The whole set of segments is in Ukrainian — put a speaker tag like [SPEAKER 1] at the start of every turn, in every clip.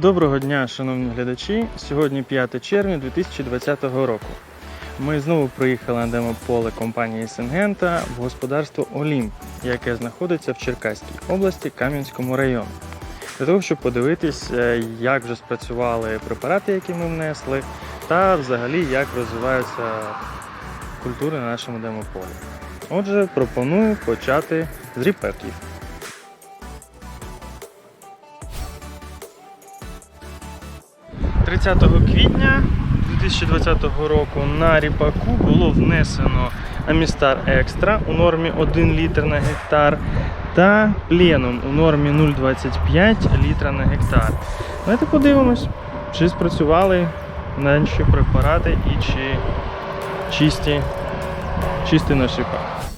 [SPEAKER 1] Доброго дня, шановні глядачі. Сьогодні 5 червня 2020 року. Ми знову приїхали на демополе компанії Сингента в господарство Олімп, яке знаходиться в Черкаській області Кам'янському районі. Для того, щоб подивитись, е, як вже спрацювали препарати, які ми внесли, та взагалі як розвиваються культури на нашому демополі. Отже, пропоную почати з ріпаків. 30 квітня 2020 року на ріпаку було внесено Амістар Екстра у нормі 1 літр на гектар та пленум у нормі 0,25 літра на гектар. Давайте подивимось, чи спрацювали наші препарати і чи чисті, чистий наш ріпак.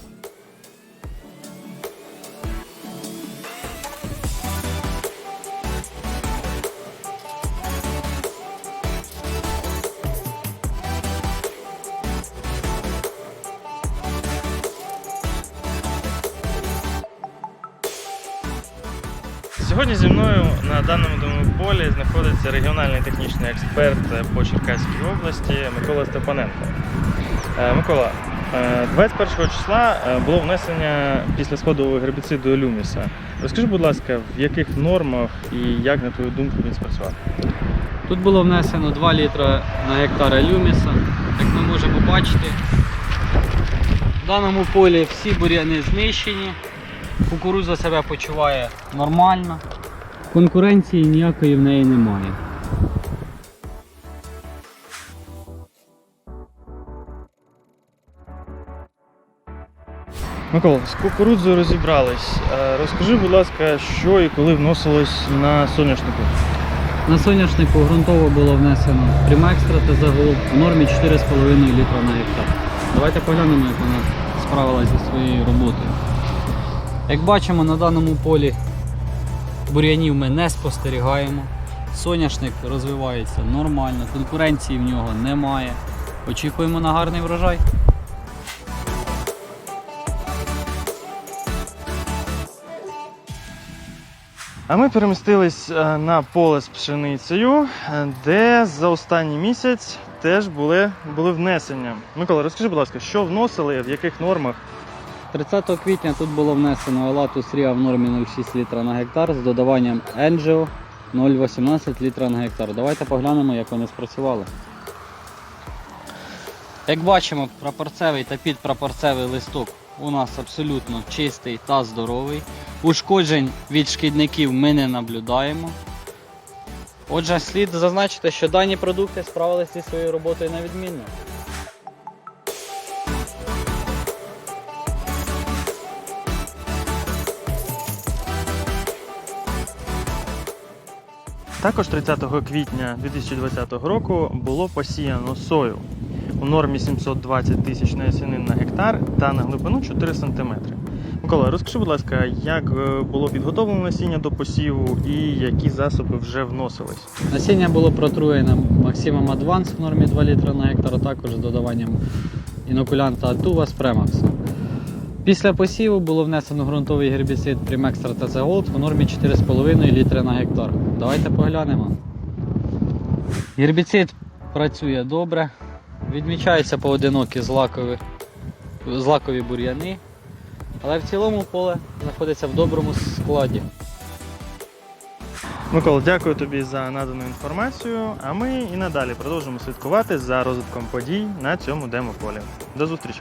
[SPEAKER 1] Сьогодні зі мною на даному домополі знаходиться регіональний технічний експерт по Черкаській області Микола Степаненко. Е, Микола, е, 21 числа е, було внесення після сходового гербіциду Люміса. Розкажи, будь ласка, в яких нормах і як, на твою думку, він спрацював?
[SPEAKER 2] Тут було внесено 2 літра на гектар люміса. Як ми можемо бачити, в даному полі всі бур'яни знищені, кукурудза себе почуває нормально. Конкуренції ніякої в неї немає.
[SPEAKER 1] Микола, з кукурудзою розібрались. Е, Розкажи, будь ласка, що і коли вносилось на соняшнику.
[SPEAKER 2] На соняшнику ґрунтово було внесено Примекстра та загул в нормі 4,5 літра на гектар. Давайте поглянемо, як вона справилася зі своєю роботою. Як бачимо, на даному полі бур'янів ми не спостерігаємо. Соняшник розвивається нормально, конкуренції в нього немає. Очікуємо на гарний врожай.
[SPEAKER 1] А ми перемістились е, на поле з пшеницею, е, де за останній місяць теж були, були внесення. Микола, розкажи, будь ласка, що вносили, в яких нормах?
[SPEAKER 2] 30 квітня тут було внесено Елатус Ріа в нормі 0,6 літра на гектар з додаванням Енджіо 0,18 літра на гектар. Давайте поглянемо, як вони спрацювали. Як бачимо, прапорцевий та підпрапорцевий листок у нас абсолютно чистий та здоровий. Ушкоджень від шкідників ми не наблюдаємо. Отже, слід зазначити, що дані продукти справилися зі своєю роботою на відмінно.
[SPEAKER 1] Також 30 квітня 2020 року було посіяно сою у нормі 720 тисяч насінин на гектар та на глибину 4 см. Микола, розкажи, будь ласка, як е, було підготовлено насіння до посіву і які засоби вже вносились?
[SPEAKER 2] Насіння було протруєно Maximum Advance в нормі 2 літра на гектар, а також з додаванням інокулянта Атува з. Після посіву було внесено ґрунтовий гербіцид Primextra TC Gold в нормі 4,5 літри на гектар. Давайте поглянемо. Гербіцид працює добре, відмічаються поодинокі злакові, злакові бур'яни, але в цілому поле знаходиться в доброму складі.
[SPEAKER 1] Микола, дякую тобі за надану інформацію. А ми і надалі продовжимо слідкувати за розвитком подій на цьому демополі. До зустрічі!